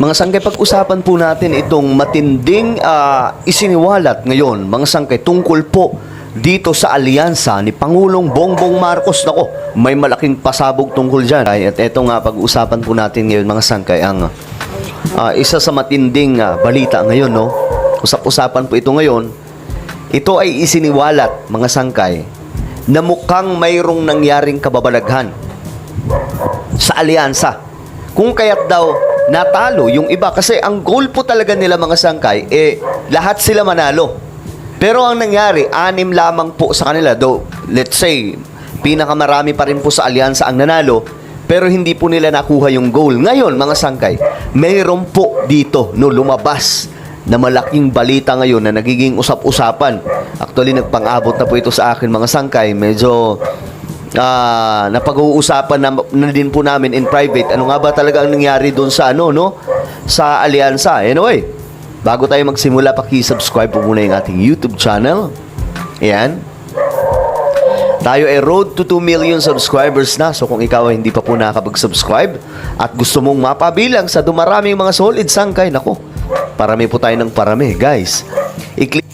Mga sangkay, pag-usapan po natin itong matinding ah, isiniwalat ngayon, mga sangkay, tungkol po dito sa alyansa ni Pangulong Bongbong Marcos. Nako, may malaking pasabog tungkol dyan. At ito nga, pag-usapan po natin ngayon, mga sangkay, ang ah, isa sa matinding ah, balita ngayon, no? Usap-usapan po ito ngayon. Ito ay isiniwalat, mga sangkay, na mukhang mayroong nangyaring kababalaghan sa alyansa. Kung kaya't daw natalo yung iba kasi ang goal po talaga nila mga sangkay eh lahat sila manalo. Pero ang nangyari, anim lamang po sa kanila. Though, let's say, pinakamarami pa rin po sa alyansa ang nanalo, pero hindi po nila nakuha yung goal. Ngayon, mga sangkay, mayroon po dito no lumabas na malaking balita ngayon na nagiging usap-usapan. Actually, nagpang-abot na po ito sa akin mga sangkay. Medyo ah napag-uusapan na, na din po namin in private. Ano nga ba talaga ang nangyari doon sa ano, no? Sa alyansa. Anyway, bago tayo magsimula, paki-subscribe po muna yung ating YouTube channel. Ayan. Tayo ay road to 2 million subscribers na. So kung ikaw ay hindi pa po nakapag-subscribe at gusto mong mapabilang sa dumaraming mga solid sangkay, nako, parami po tayo ng parami. Guys, i-click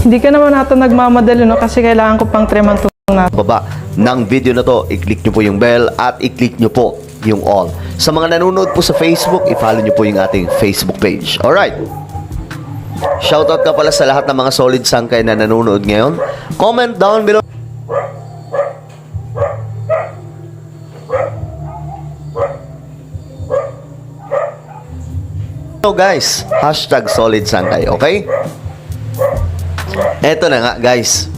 Hindi ka naman nato nagmamadali no kasi kailangan ko pang trim ang tulong nato. Baba ng video na to, i-click nyo po yung bell at i-click nyo po yung all. Sa mga nanonood po sa Facebook, i-follow nyo po yung ating Facebook page. Alright. Shoutout ka pala sa lahat ng mga solid sangkay na nanonood ngayon. Comment down below. So guys, hashtag solid sangkay, okay? Eto na nga guys.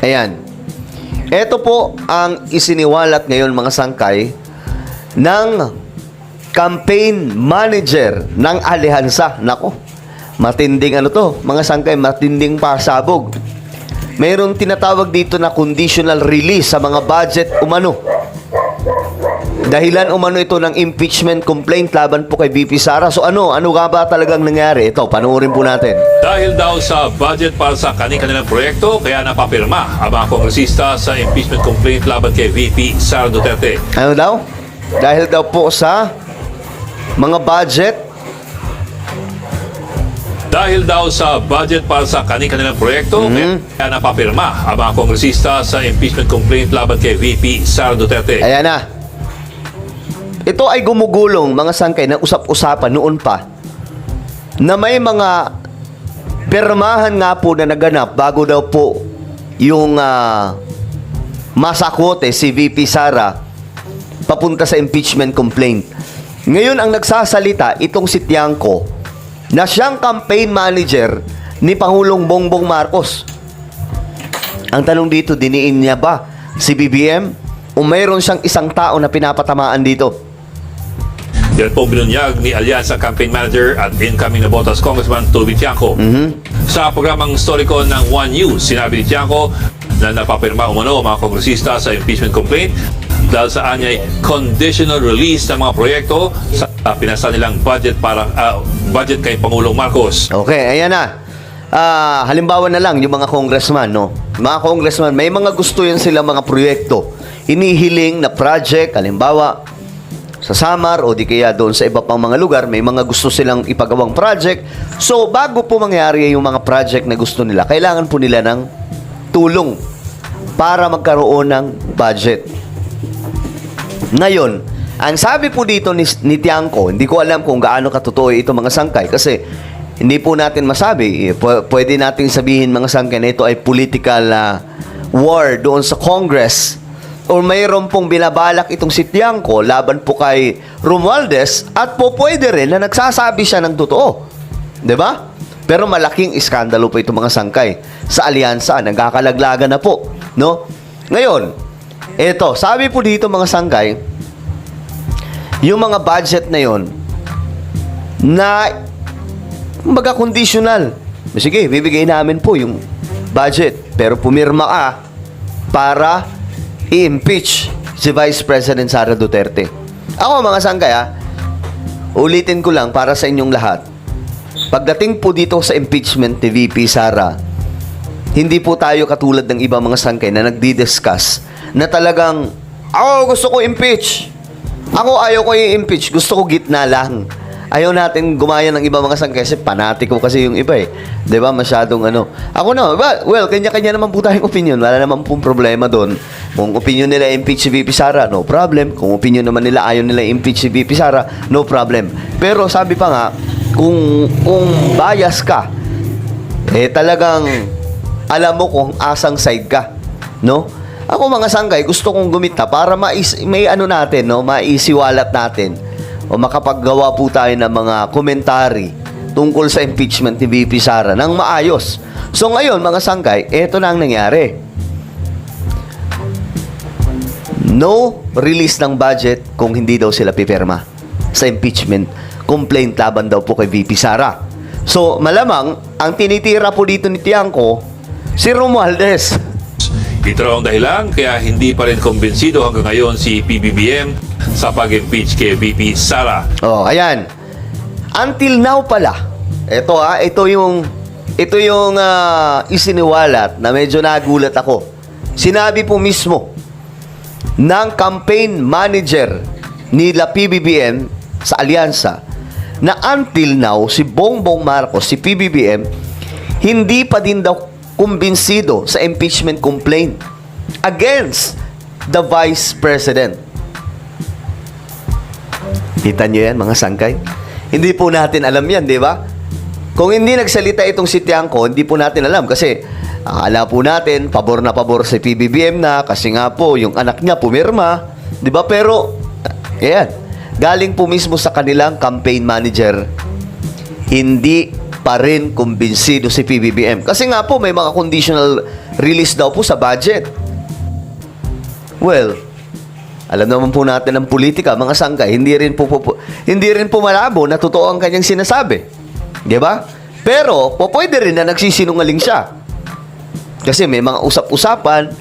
Ayan. Ito po ang isiniwalat ngayon mga sangkay ng campaign manager ng Alihansa. Nako, matinding ano to, mga sangkay, matinding pasabog. Mayroong tinatawag dito na conditional release sa mga budget umano. Dahilan umano ito ng impeachment complaint laban po kay BP Sara. So ano, ano nga ba talagang nangyari? Ito, panoorin po natin. Dahil daw sa budget para sa kanilang proyekto, kaya napapirma ang mga kongresista sa impeachment complaint laban kay VP Sara Duterte. Ano daw? Dahil daw po sa mga budget Dahil daw sa budget para sa kanilang proyekto, kaya napapirma ang mga kongresista sa impeachment complaint laban kay VP Sara Duterte. Ayan na. Ito ay gumugulong mga sangkay na usap-usapan noon pa na may mga permahan nga po na naganap bago daw po yung ah, masakote si VP Sara papunta sa impeachment complaint. Ngayon ang nagsasalita itong si Tiangco na siyang campaign manager ni Pangulong Bongbong Marcos. Ang tanong dito, diniin niya ba si BBM o mayroon siyang isang tao na pinapatamaan dito? Po binunyag ni Alyansa Campaign Manager at incoming na Botas Congressman Toby Tiangco. Sa programang historiko ng One News, sinabi ni Tiangco na napapirma umano ang mga kongresista sa impeachment complaint dahil sa anyay conditional release ng mga proyekto sa pinasa nilang budget para ah, budget kay Pangulong Marcos. Okay, ayan na. Ah, halimbawa na lang yung mga congressman, no? Mga congressman, may mga gusto yan sila mga proyekto. Inihiling na project, halimbawa, sa Samar o di kaya doon sa iba pang mga lugar, may mga gusto silang ipagawang project. So, bago po mangyari yung mga project na gusto nila, kailangan po nila ng tulong para magkaroon ng budget. Ngayon, ang sabi po dito ni, ni Tiangco, hindi ko alam kung gaano katotoo ito mga sangkay kasi hindi po natin masabi. Eh, pwede natin sabihin mga sangkay na ito ay political ah, war doon sa Congress o mayroon pong binabalak itong si Tiangco laban po kay Romualdez at po pwede rin na nagsasabi siya ng totoo. ba? Pero malaking iskandalo po ito mga sangkay sa alyansa. Nagkakalaglagan na po. No? Ngayon, eto, sabi po dito mga sangkay, yung mga budget na yon na kumbaga conditional. Sige, bibigay namin po yung budget. Pero pumirma ka para i-impeach si Vice President Sara Duterte. Ako mga sangkay ha, ulitin ko lang para sa inyong lahat. Pagdating po dito sa impeachment ni VP Sara, hindi po tayo katulad ng ibang mga sangkay na nagdi-discuss na talagang Ako gusto ko impeach. Ako ayaw ko i-impeach. Gusto ko gitna lang. Ayaw natin gumaya ng iba mga sang kasi panatiko kasi yung iba eh. 'Di ba? Masyadong ano. Ako na, well, kanya-kanya naman po tayong opinion. Wala naman pong problema doon. Kung opinion nila impeach si VP Sara, no problem. Kung opinion naman nila ayaw nila impeach si VP Sara, no problem. Pero sabi pa nga, kung kung bias ka, eh talagang alam mo kung asang side ka, no? Ako mga sanggay, gusto kong gumita para mais, may ano natin, no? Maisiwalat natin o makapaggawa po tayo ng mga komentary tungkol sa impeachment ni VP Sara ng maayos. So ngayon, mga sanggay, eto na ang nangyari. No release ng budget kung hindi daw sila pipirma sa impeachment complaint laban daw po kay VP Sara. So, malamang, ang tinitira po dito ni Tiangco, si Romualdez. Ito raw ang dahilan kaya hindi pa rin kumbinsido hanggang ngayon si PBBM sa pag-impeach kay VP Sara. Oh, ayan. Until now pala, ito ah, ito yung ito yung ah, isiniwalat na medyo nagulat ako. Sinabi po mismo ng campaign manager nila PBBM sa alyansa na until now si Bongbong Marcos, si PBBM, hindi pa din daw kumbinsido sa impeachment complaint against the Vice President. Kita nyo yan, mga sangkay? Hindi po natin alam yan, di ba? Kung hindi nagsalita itong si Tiangco, hindi po natin alam kasi akala po natin, pabor na pabor si PBBM na kasi nga po, yung anak niya pumirma, di ba? Pero, ayan, galing po mismo sa kanilang campaign manager, hindi pa rin kumbinsido si PBBM. Kasi nga po, may mga conditional release daw po sa budget. Well, alam naman po natin ang politika, mga sangkay, hindi rin po, po, po- hindi rin po malabo na totoo ang kanyang sinasabi. 'Di ba? Pero, po pwede rin na nagsisinungaling siya. Kasi may mga usap-usapan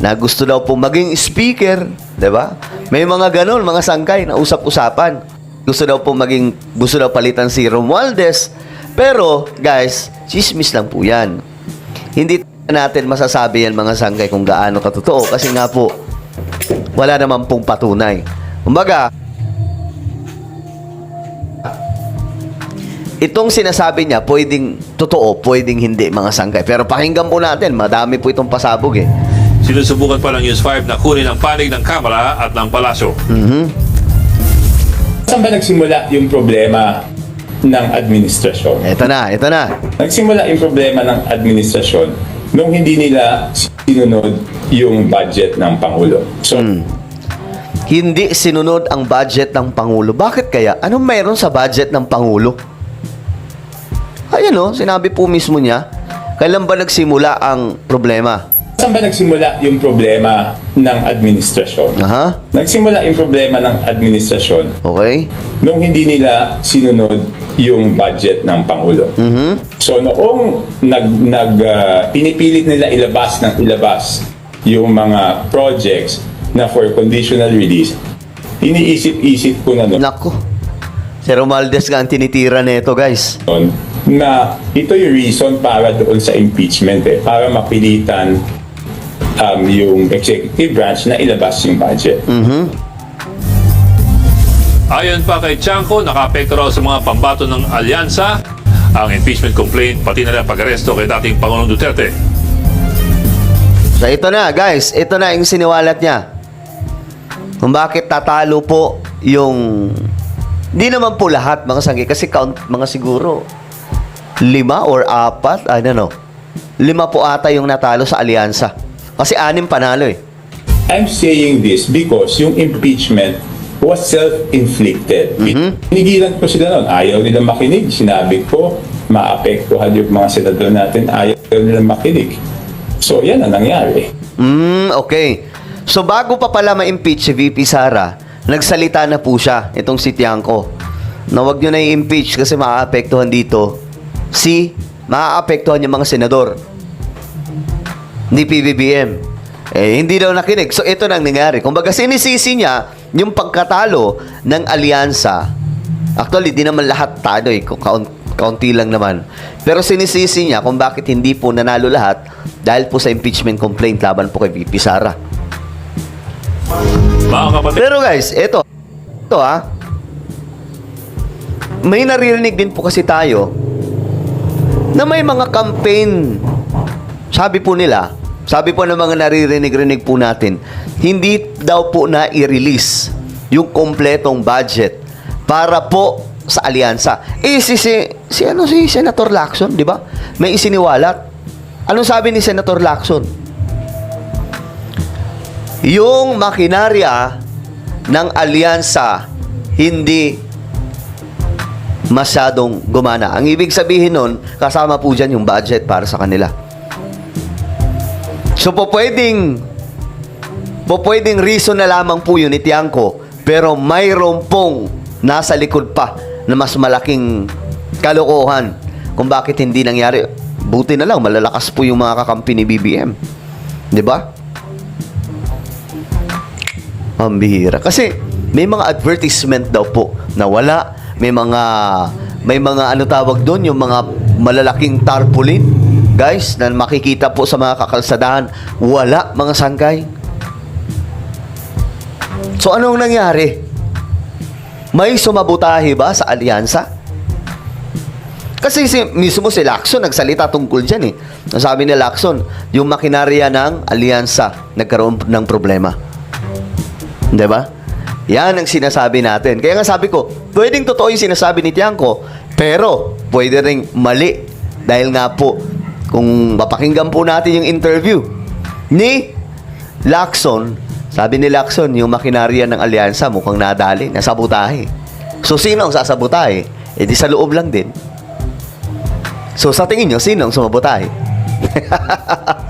na gusto daw po maging speaker, 'di ba? May mga ganon, mga sangkay na usap-usapan. Gusto daw po maging gusto daw palitan si Romualdez. Pero, guys, chismis lang po 'yan. Hindi natin masasabi yan mga sangkay kung gaano katotoo kasi nga po wala naman pong patunay. Kumbaga, itong sinasabi niya, pwedeng totoo, pwedeng hindi mga sangkay. Pero pakinggan po natin, madami po itong pasabog eh. Sinusubukan pa ng News 5 na kunin ang panig ng Kamara at ng Palasyo. Saan ba nagsimula yung problema ng administrasyon? Ito na, ito na. Nagsimula yung problema ng administrasyon nung hindi nila sinunod yung budget ng Pangulo. So, Hindi sinunod ang budget ng Pangulo. Bakit kaya? Anong meron sa budget ng Pangulo? Ayan o, sinabi po mismo niya. Kailan ba nagsimula ang problema? Saan ba nagsimula yung problema ng administrasyon? Aha, Nagsimula yung problema ng administrasyon okay. nung hindi nila sinunod yung budget ng Pangulo. So noong nag, nag ah, pinipilit nila ilabas ng ilabas yung mga projects na for conditional release, iniisip-isip ko na noon Nako. Si Romualdez nga ang tinitira nito, guys. na ito yung reason para doon sa impeachment eh, para mapilitan um, yung executive branch na ilabas yung budget. Ayon pa kay Chanco, nakaapekto raw sa mga pambato ng alyansa ang impeachment complaint pati na rin ang pag-aresto kay dating Pangulong Duterte. So ito na, guys. Ito na yung siniwalat niya. Kung bakit tatalo po yung... Hindi naman po lahat, mga sanggi. Kasi count, mga siguro, lima or apat, I don't know. Lima po ata yung natalo sa alyansa. Kasi anim panalo eh. I'm saying this because yung impeachment was self-inflicted. Pinigilan ko sila noon. Ayaw nila makinig. Sinabi ko, maapektuhan yung mga senador natin. Ayaw nila makinig. So, yan ang nangyari. Hmm, okay. So bago pa pala ma-impeach si VP Sara, nagsalita na po siya, itong si Tiangco. Na wag nyo na i-impeach kasi maaapektuhan dito si, maaapektuhan yung mga senador. Ni PBBM. Eh, hindi daw nakinig. So, ito nang nangyari. Kung baga, sinisisi niya yung pagkatalo ng alyansa. Actually, di naman lahat talo eh. Kung kaun- kaunti lang naman. Pero sinisisi niya kung bakit hindi po nanalo lahat dahil po sa impeachment complaint laban po kay VP Sara. Mga kapatid, Pero guys, eto. Ito ah. May naririnig din po kasi tayo na may mga campaign. Sabi po nila, sabi po ng mga naririnig-rinig po natin, hindi daw po na i-release yung kompletong budget para po sa alyansa. Eh, si, si, si, ano, si Senator Lacson, di ba? May isiniwalat. Anong sabi ni Senator Lacson? yung makinarya ng alyansa hindi masyadong gumana. Ang ibig sabihin nun, kasama po dyan yung budget para sa kanila. So po pwedeng po pwedeng reason na lamang po yun ni Tiangco, pero mayroon pong nasa likod pa na mas malaking kalokohan kung bakit hindi nangyari. Buti na lang, malalakas po yung mga kakampi ni BBM. Di ba? Ang bihira. Kasi may mga advertisement daw po na wala. May mga may mga ano tawag doon, yung mga malalaking tarpaulin. Guys, na makikita po sa mga kakalsadahan, wala mga sangkay. So anong nangyari? May sumabutahe ba sa alyansa? Kasi si, mismo si Lacson nagsalita tungkol dyan eh. Sabi ni Lacson, yung makinarya ng alyansa nagkaroon ng problema. 'Di ba? Yan ang sinasabi natin. Kaya nga sabi ko, pwedeng totoo yung sinasabi ni Tiangco, pero pwede ring mali. Dahil nga po, kung mapakinggan po natin yung interview ni Lacson, sabi ni Lacson, yung makinarya ng alyansa mukhang nadali, nasabutahe. So, sino ang sasabutahe? Eh di sa loob lang din. So, sa tingin nyo, sino ang sumabutahe?